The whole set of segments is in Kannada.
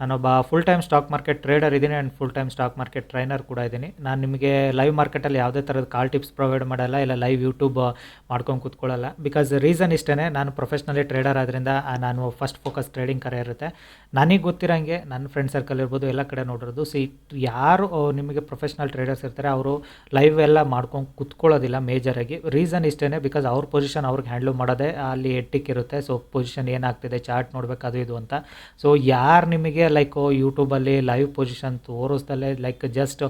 ನಾನೊಬ್ಬ full time stock market trader ಇದ್ದೀನಿ and full time stock market trainer ಕೂಡ ಇದ್ದೀನಿ. ನಾನು ನಿಮಗೆ ಲೈವ್ ಮಾರ್ಕೆಟಲ್ಲಿ ಯಾವುದೇ ಥರದ ಕಾಲ್ ಟಿಪ್ಸ್ ಪ್ರೊವೈಡ್ ಮಾಡಲ್ಲ, ಇಲ್ಲ ಲೈವ್ ಯೂಟ್ಯೂಬ್ ಮಾಡ್ಕೊಂಡು ಕೂತ್ಕೊಳ್ಳಲ್ಲ. ಬಿಕಾಸ್ ರೀಸನ್ ಇಷ್ಟೇ ನಾನು ಪ್ರೊಫೆಷ್ನಲಿ ಟ್ರೇಡರ್ ಆದ್ದರಿಂದ ನಾನು ಫಸ್ಟ್ ಫೋಕಸ್ ಟ್ರೇಡಿಂಗ್ ಕರೆ ಇರುತ್ತೆ. ನನಗೆ ಗೊತ್ತಿರೋಂಗೆ ನನ್ನ ಫ್ರೆಂಡ್ ಸರ್ಕಲ್ ಇರ್ಬೋದು, ಎಲ್ಲ ಕಡೆ ನೋಡಿರೋದು. ಸಿ ಯಾರು ನಿಮಗೆ ಪ್ರೊಫೆಷ್ನಲ್ ಟ್ರೇಡರ್ಸ್ ಇರ್ತಾರೆ, ಅವರು ಲೈವ್ ಎಲ್ಲ ಮಾಡ್ಕೊಂಡು ಕೂತ್ಕೊಳ್ಳೋದಿಲ್ಲ ಮೇಜರಾಗಿ ರೀಸನ್ ಇಷ್ಟೇ ಬಿಕಾಸ್ ಅವ್ರ ಪೊಸಿಷನ್ ಅವ್ರಿಗೆ ಹ್ಯಾಂಡ್ಲ್ ಮಾಡೋದೇ ಅಲ್ಲಿ ಎಟ್ಟಿಕ್ ಇರುತ್ತೆ. ಸೊ ಪೊಸಿಷನ್ ಏನಾಗ್ತಿದೆ ಚಾರ್ಟ್ ನೋಡಬೇಕು, ಅದು ಇದು ಅಂತ. ಸೊ ಯಾರು ನಿಮಗೆ ಲೈಕ್ ಯೂಟ್ಯೂಬಲ್ಲಿ ಲೈವ್ ಪೊಸಿಷನ್ ತೋರಿಸ್ದಲ್ಲೇ ಲೈಕ್ ಜಸ್ಟ್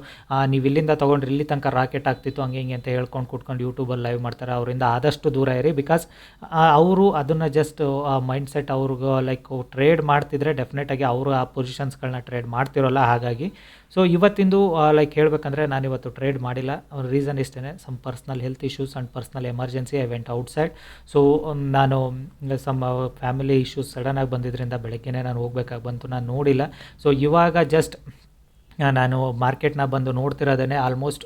ನೀವು ಇಲ್ಲಿಂದ ತೊಗೊಂಡ್ರೆ ಇಲ್ಲಿ ತನಕ ರಾಕೆಟ್ ಆಗ್ತಿತ್ತು, ಹಂಗೆ ಹಿಂಗೆ ಅಂತ ಹೇಳ್ಕೊಂಡು ಕುಟ್ಕೊಂಡು ಯೂಟ್ಯೂಬಲ್ಲಿ ಲೈವ್ ಮಾಡ್ತಾರೆ. ಅವರಿಂದ ಆದಷ್ಟು ದೂರ ಇರಿ ಬಿಕಾಸ್ ಅವರು ಅದನ್ನು ಜಸ್ಟ್ ಮೈಂಡ್ ಸೆಟ್ ಅವ್ರಿಗೂ ಲೈಕ್ ಟ್ರೇಡ್ ಮಾಡ್ತಿದ್ರೆ ಡೆಫಿನೆಟಾಗಿ ಅವರು ಆ ಪೊಸಿಷನ್ಸ್ಗಳನ್ನ ಟ್ರೇಡ್ ಮಾಡ್ತಿರೋಲ್ಲ. ಹಾಗಾಗಿ ಸೊ ಇವತ್ತಿಂದು ಲೈಕ್ ಹೇಳಬೇಕಂದ್ರೆ ನಾನು ಇವತ್ತು ಟ್ರೇಡ್ ಮಾಡಿಲ್ಲ. ರೀಸನ್ ಇಷ್ಟೇ some personal health issues and personal emergency I went outside so ನಾನು ಸಮ್ ಫ್ಯಾಮಿಲಿ ಇಶ್ಯೂಸ್ ಸಡನ್ನಾಗಿ ಬಂದಿದ್ದರಿಂದ ಬೆಳಗ್ಗೆನೇ ನಾನು ಹೋಗ್ಬೇಕಾಗಿ ಬಂತು. ನಾನು ನೋಡಿಲ್ಲ. ಸೊ ಇವಾಗ ಜಸ್ಟ್ ನಾನು ಮಾರ್ಕೆಟ್ನ ಬಂದು ನೋಡ್ತಿರೋದೇ ಆಲ್ಮೋಸ್ಟ್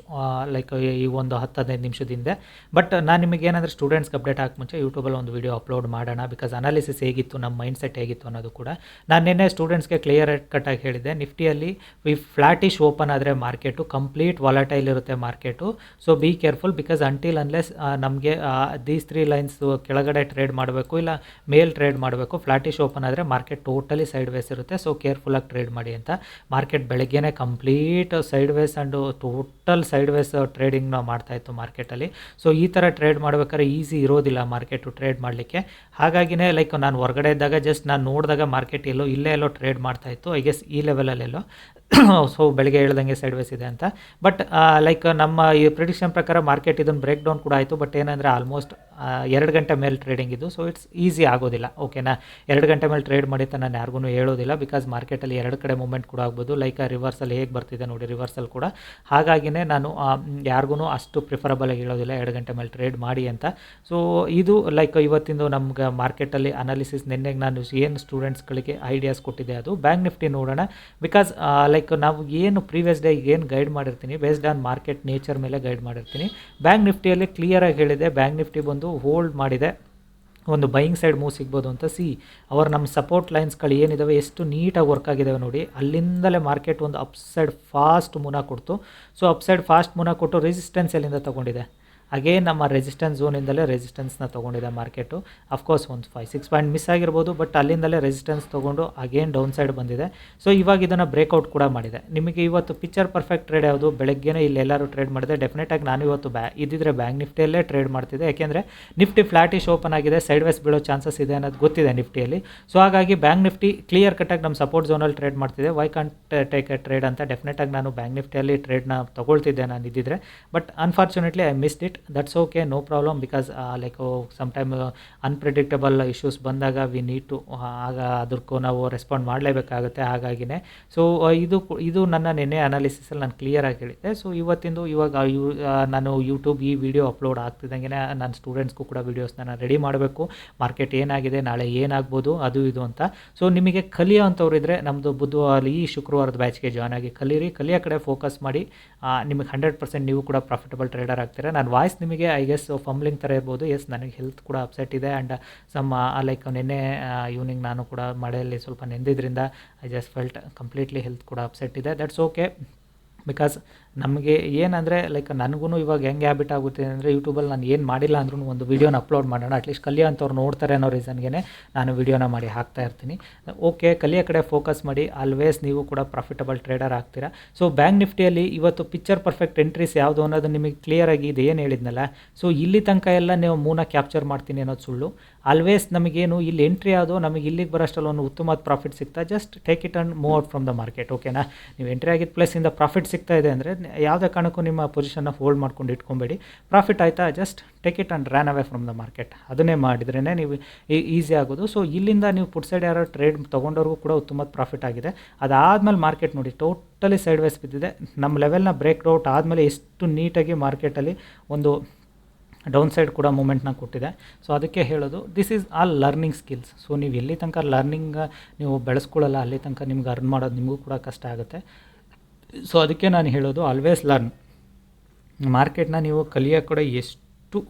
ಲೈಕ್ ಈ ಒಂದು ಹತ್ತು ಹದಿನೈದು ನಿಮಿಷದ ಹಿಂದೆ ಬಟ್ ನಾನು ನಿಮಗೆ ಏನಾದರೂ ಸ್ಟೂಡೆಂಟ್ಸ್ಗೆ ಅಪ್ಡೇಟ್ ಹಾಕಿ ಮುಂಚೆ ಯೂಟ್ಯೂಬಲ್ಲಿ ಒಂದು ವೀಡಿಯೋ ಅಪ್ಲೋಡ್ ಮಾಡೋಣ ಬಿಕಾಸ್ ಅನಾಲಿಸಿಸ್ ಹೇಗಿತ್ತು, ನಮ್ಮ ಮೈಂಡ್ ಸೆಟ್ ಹೇಗಿತ್ತು ಅನ್ನೋದು ಕೂಡ. ನಾನು ನಿನ್ನೆ ಸ್ಟೂಡೆಂಟ್ಸ್ಗೆ ಕ್ಲಿಯರ್ ಕಟ್ಟಾಗಿ ಹೇಳಿದೆ ನಿಫ್ಟಿಯಲ್ಲಿ ವಿ ಫ್ಲಾಟಿಶ್ ಓಪನ್ ಆದರೆ ಮಾರ್ಕೆಟು ಕಂಪ್ಲೀಟ್ ವಾಲಟೈಲ್ ಇರುತ್ತೆ market so be careful because until unless ನಮಗೆ ದೀಸ್ ತ್ರೀ ಲೈನ್ಸ್ ಕೆಳಗಡೆ ಟ್ರೇಡ್ ಮಾಡಬೇಕು, ಇಲ್ಲ ಮೇಲ್ ಟ್ರೇಡ್ ಮಾಡಬೇಕು ಫ್ಲಾಟಿಶ್ ಓಪನ್ ಆದರೆ ಮಾರ್ಕೆಟ್ ಟೋಟಲಿ ಸೈಡ್ ವೇಸ್ ಇರುತ್ತೆ ಸೊ ಕೇರ್ಫುಲ್ಲಾಗಿ ಟ್ರೇಡ್ ಮಾಡಿ ಅಂತ. ಮಾರ್ಕೆಟ್ ಬೆಳಗ್ಗೆನೇ complete sideways and total sideways ಟ್ರೇಡಿಂಗ್ನ ಮಾಡ್ತಾಯಿತ್ತು ಮಾರ್ಕೆಟಲ್ಲಿ. ಸೊ ಈ ಥರ ಟ್ರೇಡ್ ಮಾಡ್ಬೇಕಾದ್ರೆ ಈಸಿ ಇರೋದಿಲ್ಲ ಮಾರ್ಕೆಟು ಟ್ರೇಡ್ ಮಾಡಲಿಕ್ಕೆ. ಹಾಗಾಗಿನೇ ಲೈಕ್ ನಾನು ಹೊರಗಡೆ ಇದ್ದಾಗ ಜಸ್ಟ್ ನಾನು ನೋಡಿದಾಗ ಮಾರ್ಕೆಟ್ ಎಲ್ಲೋ ಇಲ್ಲೇ ಎಲ್ಲೋ ಟ್ರೇಡ್ ಮಾಡ್ತಾಯಿತ್ತು ಐ ಗೆಸ್ ಈ ಲೆವೆಲಲ್ಲೆಲ್ಲೋ ಸೊ ಬೆಳಗ್ಗೆ ಹೇಳ್ದಂಗೆ ಸೈಡ್ ವೈಸ್ ಇದೆ ಅಂತ. ಬಟ್ ಲೈಕ್ ನಮ್ಮ ಈ ಪ್ರಿಡಿಕ್ಷನ್ ಪ್ರಕಾರ ಮಾರ್ಕೆಟ್ ಇದನ್ನು ಬ್ರೇಕ್ ಡೌನ್ ಕೂಡ ಆಯಿತು. ಬಟ್ ಏನಂದರೆ ಆಲ್ಮೋಸ್ಟ್ ಎರಡು ಗಂಟೆ ಮೇಲೆ ಟ್ರೇಡಿಂಗ್ ಇದು ಸೊ ಇಟ್ಸ್ ಈಸಿ ಆಗೋದಿಲ್ಲ. ಓಕೆನಾ ಎರಡು ಗಂಟೆ ಮೇಲೆ ಟ್ರೇಡ್ ಮಾಡಿ ನಾನು ಯಾರಿಗೂ ಹೇಳೋದಿಲ್ಲ. ಬಿಕಾಸ್ ಮಾರ್ಕೆಟಲ್ಲಿ ಎರಡು ಕಡೆ ಮೂಮೆಂಟ್ ಕೂಡ ಆಗ್ಬೋದು. ಲೈಕ್ ರಿವರ್ಸಲ್ಲಿ ಹೇಗೆ ಬರ್ತಿದೆ ನೋಡಿ ರಿವರ್ಸಲ್ ಕೂಡ. ಹಾಗಾಗಿನೇ ನಾನು ಯಾರಿಗೂ ಅಷ್ಟು ಪ್ರಿಫರಬಲ್ ಆಗಿ ಹೇಳೋದಿಲ್ಲ, ಎರಡು ಗಂಟೆ ಮೇಲೆ ಟ್ರೇಡ್ ಮಾಡಿ ಅಂತ. ಸೊ ಇದು ಲೈಕ್ ಇವತ್ತಿಂದು ನಮ್ಗೆ ಮಾರ್ಕೆಟಲ್ಲಿ ಅನಾಲಿಸಿಸ್ ನಿನ್ನೆಗೆ ನಾನು ಏನು ಸ್ಟೂಡೆಂಟ್ಸ್ಗಳಿಗೆ ಐಡಿಯಾಸ್ ಕೊಟ್ಟಿದ್ದೆ ಅದು ಬ್ಯಾಂಕ್ ನಿಫ್ಟಿ ನೋಡೋಣ. ಬಿಕಾಸ್ ಲೈಕ್ ನಾವು ಏನು ಪ್ರೀವಿಯಸ್ ಡೇ ಏನು ಗೈಡ್ ಮಾಡಿರ್ತೀನಿ ಬೇಸ್ಡ್ ಆನ್ ಮಾರ್ಕೆಟ್ ನೇಚರ್ ಮೇಲೆ ಗೈಡ್ ಮಾಡಿರ್ತೀನಿ. ಬ್ಯಾಂಕ್ ನಿಫ್ಟಿಯಲ್ಲಿ ಕ್ಲಿಯರಾಗಿ ಹೇಳಿದೆ ಬ್ಯಾಂಕ್ ನಿಫ್ಟಿ ಬಂದು ಹೋಲ್ಡ್ ಮಾಡಿದೆ. ಒಂದು ಬೈಯಿಂಗ್ ಸೈಡ್ ಮೂವ್ ಸಿಗ್ಬೋದು ಅಂತ ಸಿ, ಅವ್ರ ನಮ್ಮ ಸಪೋರ್ಟ್ ಲೈನ್ಸ್ಗಳು ಏನಿದಾವೆ, ಎಷ್ಟು ನೀಟಾಗಿ ವರ್ಕ್ ಆಗಿದ್ದಾವೆ ನೋಡಿ, ಅಲ್ಲಿಂದಲೇ ಮಾರ್ಕೆಟ್ ಒಂದು ಅಪ್ ಸೈಡ್ ಫಾಸ್ಟ್ ಮುನ ಕೊಡ್ತು. ಸೊ ಅಪ್ ಸೈಡ್ ಫಾಸ್ಟ್ ಮುನ ಕೊಟ್ಟು ರೆಸಿಸ್ಟೆನ್ಸ್ ಎಲ್ಲಿಂದ ತೊಗೊಂಡಿದೆ? ಅಗೇನ್ ನಮ್ಮ ರೆಸಿಸ್ಟೆನ್ಸ್ ಝೋನಿಂದಲೇ ರೆಸಿಸ್ಟೆನ್ಸ್ನ ತೊಗೊಂಡಿದೆ ಮಾರ್ಕೆಟು ಅಫ್ಕೋರ್ಸ್ ಒಂದು ಫೈವ್ ಸಿಕ್ಸ್ ಪಾಯಿಂಟ್ ಮಿಸ್ ಆಗಿರ್ಬೋದು ಬಟ್ ಅಲ್ಲಿಂದಲೇ ರೆಸಿಸ್ಟೆನ್ಸ್ ತೊಗೊಂಡು ಅಗೇನ್ ಡೌನ್ ಸೈಡ್ ಬಂದಿದೆ. ಸೊ ಇವಾಗ ಇದನ್ನು ಬ್ರೇಕೌಟ್ ಕೂಡ ಮಾಡಿದೆ. ನಿಮಗೆ ಇವತ್ತು ಪಿಕ್ಚರ್ ಪರ್ಫೆಕ್ಟ್ ಟ್ರೇಡ್ ಯಾವುದು? ಬೆಳಗ್ಗೆನೇ ಇಲ್ಲಿ ಎಲ್ಲರೂ ಟ್ರೇಡ್ ಮಾಡಿದೆ. ಡೆಫಿನೆಟಾಗಿ ನಾನು ಇವತ್ತು ಬ್ಯಾ ಇದ್ದಿದ್ರೆ ಬ್ಯಾಂಕ್ ನಿಫ್ಟಿಯಲ್ಲೇ ಟ್ರೇಡ್ ಮಾಡ್ತಿದ್ದೆ. ಯಾಕೆಂದರೆ ನಿಫ್ಟಿ ಫ್ಲಾಟಿಶ್ ಓಪನ್ ಆಗಿದೆ ಸೈಡ್ ವೈಸ್ ಬೀಳೋ ಚಾನ್ಸಸ್ ಇದೆ ಅನ್ನೋದು ಗೊತ್ತಿದೆ ನಿಫ್ಟಿಯಲ್ಲಿ ಸೊ ಹಾಗಾಗಿ ಬ್ಯಾಂಕ್ ನಿಫ್ಟಿ ಕ್ಲಿಯರ್ ಕಟ್ಟಾಗಿ ನಮ್ಮ ಸಪೋರ್ಟ್ ಝೋನಲ್ಲಿ ಟ್ರೇಡ್ ಮಾಡ್ತಿದೆ. Why can't take a trade ಅಂತ ಡೆಫಿನೆಟಾಗಿ ನಾನು ಬ್ಯಾಂಕ್ ನಿಫ್ಟಿಯಲ್ಲಿ ಟ್ರೇಡ್ನ ತೊಗೊಳ್ತಿದ್ದೆ ನಾನು ಇದ್ದಿದ್ರೆ. But unfortunately I missed it that's okay no problem because like sometime unpredictable issues ಬಂದಾಗ ವಿ ನೀಡ್ ಟು ಆಗ ಅದಕ್ಕೂ ನಾವು ರೆಸ್ಪಾಂಡ್ ಮಾಡಲೇಬೇಕಾಗುತ್ತೆ ಹಾಗಾಗಿನೇ. ಸೊ ಇದು ಕು- ಇದು ನನ್ನ ನೆನ್ನೆ ಅನಾಲಿಸಿಸಲ್ಲಿ ನಾನು ಕ್ಲಿಯರಾಗಿ ಹೇಳಿದ್ದೆ. ಸೊ ಇವತ್ತಿಂದು ಇವಾಗ ಯು ನಾನು ಯೂಟ್ಯೂಬ್ ಈ ವಿಡಿಯೋ ಅಪ್ಲೋಡ್ ಆಗ್ತಿದ್ದಂಗೆ ನನ್ನ ಸ್ಟೂಡೆಂಟ್ಸ್ಗೂ ಕೂಡ ವೀಡಿಯೋಸ್ನ ನಾನು ರೆಡಿ ಮಾಡಬೇಕು. ಮಾರ್ಕೆಟ್ ಏನಾಗಿದೆ, ನಾಳೆ ಏನಾಗ್ಬೋದು, ಅದು ಇದು ಅಂತ. ಸೊ ನಿಮಗೆ ಕಲಿಯೋ ಅಂಥವ್ರಿದ್ರೆ ನಮ್ಮದು ಬುಧವಾರ, ಈ ಶುಕ್ರವಾರದ ಬ್ಯಾಚ್ಗೆ ಜಾಯ್ನ್ ಆಗಿ ಕಲೀರಿ. ಕಲಿಯೋ ಕಡೆ ಫೋಕಸ್ ಮಾಡಿ ನಿಮಗೆ ಹಂಡ್ರೆಡ್ ಪರ್ಸೆಂಟ್ ನೀವು ಕೂಡ ಪ್ರಾಫಿಟಬಲ್ ಟ್ರೇಡರ್ ಆಗ್ತೀರಾ. ನಾನು ವಾಯ್ಸ್ ನಿಮಗೆ ಐ ಗೆಸ್ ಫಂಬ್ಲಿಂಗ್ ಥರ ಇರ್ಬೋದು. ಎಸ್ ನನಗೆ ಹೆಲ್ತ್ ಕೂಡ ಅಪ್ಸೆಟ್ ಇದೆ ಆ್ಯಂಡ್ ಸಮ್ ಲೈಕ್ ನಿನ್ನೆ ಈವ್ನಿಂಗ್ ನಾನು ಕೂಡ ಮಳೆಯಲ್ಲಿ ಸ್ವಲ್ಪ ನೆಂದಿದ್ದರಿಂದ I just felt completely health ಕೂಡ ಅಪ್ಸೆಟ್ ಇದೆ. ದಟ್ಸ್ ಓಕೆ ಬಿಕಾಸ್ ನಮಗೆ ಏನಂದರೆ ಲೈಕ್ ನನಗೂ ಇವಾಗ ಹೆಂಗೆ ಹ್ಯಾಬಿಟ್ ಆಗುತ್ತೆ ಅಂದರೆ ಯೂಟ್ಯೂಬಲ್ಲಿ ನಾನು ಏನು ಮಾಡಿಲ್ಲ ಅಂದ್ರೂ ಒಂದು ವೀಡಿಯೋನ ಅಪ್ಲೋಡ್ ಮಾಡೋಣ. ಅಟ್ಲೀಸ್ಟ್ ಕಲಿಯೋ ಅಂಥವ್ರು ನೋಡ್ತಾರೆ ಅನ್ನೋ ರೀಸನ್ಗೆ ನಾನು ವೀಡಿಯೋನ ಮಾಡಿ ಹಾಕ್ತಾ ಇರ್ತೀನಿ. ಓಕೆ ಕಲಿಯೋ ಕಡೆ ಫೋಕಸ್ ಮಾಡಿ ಆಲ್ವೇಸ್ ನೀವು ಕೂಡ ಪ್ರಾಫಿಟಬಲ್ ಟ್ರೇಡರ್ ಆಗ್ತೀರಾ. ಸೊ ಬ್ಯಾಂಕ್ ನಿಫ್ಟಿಯಲ್ಲಿ ಇವತ್ತು ಪಿಕ್ಚರ್ ಪರ್ಫೆಕ್ಟ್ ಎಂಟ್ರೀಸ್ ಯಾವುದು ಅನ್ನೋದು ನಿಮಗೆ ಕ್ಲಿಯರ್ ಆಗಿ ಇದು ಏನು ಹೇಳಿದ್ನಲ್ಲ? ಸೊ ಇಲ್ಲಿ ತನಕ ಎಲ್ಲ ನೀವು ಮೂನ ಕ್ಯಾಪ್ಚರ್ ಮಾಡ್ತೀನಿ ಅನ್ನೋದು ಸುಳ್ಳು. ಆಲ್ವೇಸ್ ನಮಗೇನು ಇಲ್ಲಿ ಎಂಟ್ರಿ ಆದೋ ನಮಗೆ ಇಲ್ಲಿಗೆ ಬರೋಷ್ಟಲ್ಲಿ ಒಂದು ಉತ್ತಮವಾದ ಪ್ರಾಫಿಟ್ ಸಿಗ್ತಾ just take it and move out from the market ಓಕೆನಾ ನೀವು ಎಂಟ್ರಿ ಆಗಿದ್ದ ಪ್ಲೇಸಿಂದ ಪ್ರಾಫಿಟ್ ಸಿಗ್ತಾ ಇದೆ ಅಂದರೆ ಯಾವುದೇ ಕಾರಣಕ್ಕೂ ನಿಮ್ಮ ಪೊಸಿಷನ್ನ ಹೋಲ್ಡ್ ಮಾಡ್ಕೊಂಡು ಇಟ್ಕೊಬೇಡಿ. ಪ್ರಾಫಿಟ್ ಆಯಿತಾ? Just take it and ran away from the market ಅದನ್ನೇ ಮಾಡಿದ್ರೇ ನೀವು ಈಸಿ ಆಗೋದು. ಸೊ ಇಲ್ಲಿಂದ ನೀವು ಪುಟ್ ಸೈಡ್ ಯಾರೋ ಟ್ರೇಡ್ ತೊಗೊಂಡವ್ರಿಗೂ ಕೂಡ ತುಂಬ ಪ್ರಾಫಿಟ್ ಆಗಿದೆ. ಅದಾದಮೇಲೆ ಮಾರ್ಕೆಟ್ ನೋಡಿ ಟೋಟಲಿ ಸೈಡ್ ವೈಸ್ ಬಿದ್ದಿದೆ. ನಮ್ಮ ಲೆವೆಲ್ನ ಬ್ರೇಕ್ ಔಟ್ ಆದಮೇಲೆ ಎಷ್ಟು ನೀಟಾಗಿ ಮಾರ್ಕೆಟಲ್ಲಿ ಒಂದು ಡೌನ್ ಸೈಡ್ ಕೂಡ ಮೂಮೆಂಟ್ನ ಕೊಟ್ಟಿದೆ. ಸೊ ಅದಕ್ಕೆ ಹೇಳೋದು this is all learning skills so ನೀವು ಎಲ್ಲಿ ತನಕ ಲರ್ನಿಂಗ್ ನೀವು ಬೆಳೆಸ್ಕೊಳ್ಳಲ್ಲ, ಅಲ್ಲಿ ತನಕ ನಿಮ್ಗೆ ಅರ್ನ್ ಮಾಡೋದು ನಿಮಗೂ ಕೂಡ ಕಷ್ಟ ಆಗುತ್ತೆ. ಸೊ ಅದಕ್ಕೆ ನಾನು ಹೇಳೋದು ಆಲ್ವೇಸ್ ಲರ್ನ್ ಮಾರ್ಕೆಟ್ನ ನೀವು ಕಲಿಯೋ ಕೂಡ ಎಷ್ಟು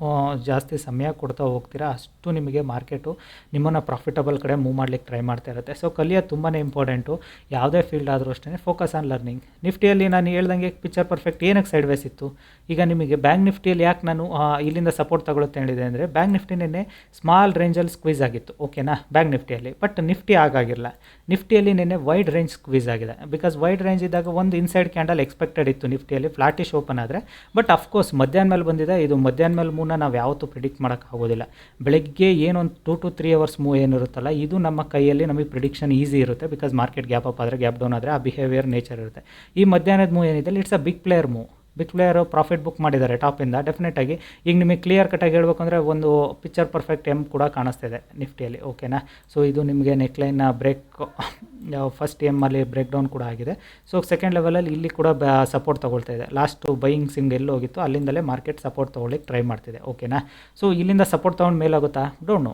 ಆ, ಜಾಸ್ತಿ ಸಮಯ ಕೊಡ್ತಾ ಹೋಗ್ತೀರಾ ಅಷ್ಟು ನಿಮಗೆ ಮಾರ್ಕೆಟು ನಿಮ್ಮನ್ನು ಪ್ರಾಫಿಟಬಲ್ ಕಡೆ ಮೂವ್ ಮಾಡ್ಲಿಕ್ಕೆ ಟ್ರೈ ಮಾಡ್ತಾ ಇರುತ್ತೆ. ಸೊ ಕಲಿಯೋದು ತುಂಬಾ ಇಂಪಾರ್ಟೆಂಟು ಯಾವುದೇ ಫೀಲ್ಡ್ ಆದರೂ ಅಷ್ಟೇ ಫೋಕಸ್ ಆನ್ ಲರ್ನಿಂಗ್ ನಿಫ್ಟಿಯಲ್ಲಿ ನಾನು ಹೇಳ್ದಂಗೆ ಪಿಕ್ಚರ್ ಪರ್ಫೆಕ್ಟ್ ಏನಕ್ಕೆ ಸೈಡ್ ವೇಸ್ ಇತ್ತು? ಈಗ ನಿಮಗೆ ಬ್ಯಾಂಕ್ ನಿಫ್ಟಿಯಲ್ಲಿ ಯಾಕೆ ನಾನು ಇಲ್ಲಿಂದ ಸಪೋರ್ಟ್ ತಗೊಳುತ್ತೆ ಹೇಳಿದೆ ಅಂದರೆ ಬ್ಯಾಂಕ್ ನಿಫ್ಟಿ ನಿನ್ನೆ ಸ್ಮಾಲ್ ರೇಂಜಲ್ಲಿ ಸ್ಕ್ವೀಸ್ ಆಗಿತ್ತು. ಓಕೆನಾ ಬ್ಯಾಂಕ್ ನಿಫ್ಟಿಯಲ್ಲಿ. ಬಟ್ ನಿಫ್ಟಿ ಆಗಾಗಿಲ್ಲ. ನಿಫ್ಟಿಯಲ್ಲಿ ನಿನ್ನೆ ವೈಡ್ ರೇಂಜ್ ಸ್ಕ್ವೀಸ್ ಆಗಿದೆ. ಬಿಕಾಸ್ ವೈಡ್ ರೇಂಜ್ ಇದ್ದಾಗ ಒಂದು ಇನ್ಸೈಡ್ ಕ್ಯಾಂಡಲ್ ಎಕ್ಸ್ಪೆಕ್ಟೆಡ್ ಇತ್ತು ನಿಫ್ಟಿಯಲ್ಲಿ ಫ್ಲಾಟಿಶ್ ಓಪನ್ ಆದರೆ. ಬಟ್ ಅಫ್ಕೋರ್ಸ್ ಮಧ್ಯಾಹ್ನ ಮೇಲೆ ಬಂದಿದೆ. ಇದು ಮಧ್ಯಾಹ್ನ ಮೇಲೆ ಮೂವ್ನ ನಾವು ಯಾವತ್ತೂ ಪ್ರಿಡಿಕ್ಟ್ ಮಾಡೋಕ್ಕಾಗೋದಿಲ್ಲ ಬೆಳಗ್ಗೆ ಏನೊಂದು two to three hours move ಏನಿರುತ್ತಲ್ಲ, ಇದು ನಮ್ಮ ಕೈಯಲ್ಲಿ ನಮಗೆ ಪ್ರಿಡಿಕ್ಷನ್ ಈಸಿ ಇರುತ್ತೆ ಬಿಕಾಸ್ ಮಾರ್ಕೆಟ್ ಗ್ಯಾಪ್ ಅಪ್ ಆದರೆ ಗ್ಯಾಪ್ ಡೌನ್ ಆದರೆ ಆ ಬಿಹೇವಿಯರ್ ನೇಚರ್ ಇರುತ್ತೆ. ಈ ಮಧ್ಯಾಹ್ನದ ಮೂವ್ ಏನಿದೆ it's a big player move big player profit book ಮಾಡಿದ್ದಾರೆ ಟಾಪಿಂದ ಡೆಫಿನೆಟಾಗಿ ಈಗ ನಿಮಗೆ ಕ್ಲಿಯರ್ ಕಟ್ಟಾಗಿ ಹೇಳ್ಬೇಕಂದ್ರೆ ಒಂದು ಪಿಕ್ಚರ್ ಪರ್ಫೆಕ್ಟ್ ಎಂ ಕೂಡ ಕಾಣಿಸ್ತಿದೆ ನಿಫ್ಟಿಯಲ್ಲಿ ಓಕೆನಾ ಸೊ ಇದು ನಿಮಗೆ ನೆಕ್ಲೈನ್ನ ಬ್ರೇಕ್ ಫಸ್ಟ್ ಎಮ್ಮಲ್ಲಿ ಬ್ರೇಕ್ ಡೌನ್ ಕೂಡ ಆಗಿದೆ. ಸೊ ಸೆಕೆಂಡ್ ಲೆವೆಲಲ್ಲಿ ಇಲ್ಲಿ ಕೂಡ ಸಪೋರ್ಟ್ ತಗೊಳ್ತಾ ಇದೆ. ಲಾಸ್ಟು ಬೈಯಿಂಗ್ ಸಿಂಗ್ ಎಲ್ಲಿ ಹೋಗಿತ್ತು? ಅಲ್ಲಿಂದಲೇ ಮಾರ್ಕೆಟ್ ಸಪೋರ್ಟ್ ತೊಗೊಳ್ಳಿಕ್ಕೆ ಟ್ರೈ ಮಾಡ್ತಿದೆ ಓಕೆನಾ ಸೊ ಇಲ್ಲಿಂದ ಸಪೋರ್ಟ್ ತೊಗೊಂಡು ಮೇಲಾಗುತ್ತಾ? ಡೋಂಟ್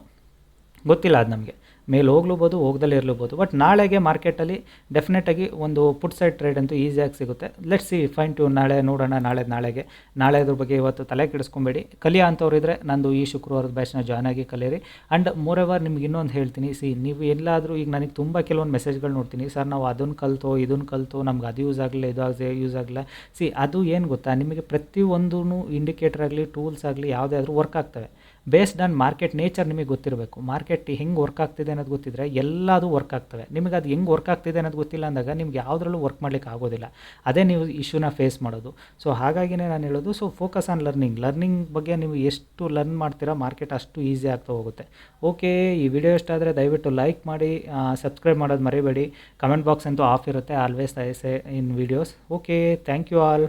ಗೊತ್ತಿಲ್ಲ ಅದು ನಮಗೆ. ಮೇಲೆ ಹೋಗ್ಲೂಬೋದು, ಹೋಗ್ದಲ್ಲೇ ಇರಲೂಬೋದು. ಬಟ್ ನಾಳೆಗೆ ಮಾರ್ಕೆಟಲ್ಲಿ ಡೆಫಿನೆಟಾಗಿ ಒಂದು ಪುಟ್ ಸೈಡ್ ಟ್ರೇಡ್ ಅಂತೂ ಈಸಿಯಾಗಿ ಸಿಗುತ್ತೆ. ಲೆಟ್ ಸಿ ಫೈನ್ ಟು ನಾಳೆ ನೋಡೋಣ, ನಾಳೆ ನಾಳೆಗೆ. ನಾಳೆ ಅದ್ರ ಬಗ್ಗೆ ಇವತ್ತು ತಲೆ ಕೆಡಿಸ್ಕೊಬೇಡಿ. ಕಲಿಯೋ ಅಂಥವ್ರಿದ್ರೆ ನಂದು ಈ ಶುಕ್ರವಾರದ ಬ್ಯಾಚ್ನ ಜಾಯ್ನ್ ಆಗಿ ಕಲಿಯಿರಿ ಆ್ಯಂಡ್ ಮೋರೆವರ್ ನಿಮ್ಗೆ ಇನ್ನೊಂದು ಹೇಳ್ತೀನಿ ಸಿ ನೀವು ಎಲ್ಲಾದರೂ, ಈಗ ನನಗೆ ತುಂಬ ಕೆಲವೊಂದು ಮೆಸೇಜ್ಗಳು ನೋಡ್ತೀನಿ. ಸರ್ ನಾವು ಅದನ್ನು ಕಲ್ತೋ ಇದನ್ನು ಕಲ್ತೋ, ನಮ್ಗೆ ಅದು ಯೂಸ್ ಆಗಲಿಲ್ಲ, ಇದು ಆಗದೆ ಯೂಸ್ ಆಗಲಿಲ್ಲ. ಸಿ ಅದು ಏನು ಗೊತ್ತಾ? ನಿಮಗೆ ಪ್ರತಿಯೊಂದೂ ಇಂಡಿಕೇಟರ್ ಆಗಲಿ ಟೂಲ್ಸ್ ಆಗಲಿ, ಯಾವುದೇ ಆದರೂ ವರ್ಕ್ ಆಗ್ತವೆ. ಬೇಸ್ಡ್ ಆನ್ ಮಾರ್ಕೆಟ್ ನೇಚರ್ ನಿಮಗೆ ಗೊತ್ತಿರಬೇಕು. ಮಾರ್ಕೆಟ್ ಹೆಂಗೆ ವರ್ಕ್ ಆಗ್ತಿದೆ ಅನ್ನೋದು ಗೊತ್ತಿದ್ರೆ ಎಲ್ಲದೂ ವರ್ಕ್ ಆಗ್ತವೆ. ನಿಮಗೆ ಅದು ಹೆಂಗೆ ವರ್ಕ್ ಆಗ್ತಿದೆ ಅನ್ನೋದು ಗೊತ್ತಿಲ್ಲ ಅಂದಾಗ ನಿಮ್ಗೆ ಯಾವುದ್ರಲ್ಲೂ ವರ್ಕ್ ಮಾಡ್ಲಿಕ್ಕೆ ಆಗೋದಿಲ್ಲ. ಅದೇ ನೀವು ಇಶ್ಯೂನ ಫೇಸ್ ಮಾಡೋದು. ಸೊ ಹಾಗಾಗಿನೇ ನಾನು ಹೇಳೋದು so focus on learning learning ಬಗ್ಗೆ ನೀವು ಎಷ್ಟು ಲರ್ನ್ ಮಾಡ್ತೀರಾ ಮಾರ್ಕೆಟ್ ಅಷ್ಟು ಈಸಿ ಆಗ್ತಾ ಹೋಗುತ್ತೆ. ಓಕೆ ಈ ವಿಡಿಯೋ ಇಷ್ಟ ಆದರೆ ದಯವಿಟ್ಟು ಲೈಕ್ ಮಾಡಿ ಸಬ್ಸ್ಕ್ರೈಬ್ ಮಾಡೋದು ಮರಿಬೇಡಿ. ಕಮೆಂಟ್ ಬಾಕ್ಸ್ ಅಂತೂ ಆಫ್ ಇರುತ್ತೆ always I in videos okay thank you all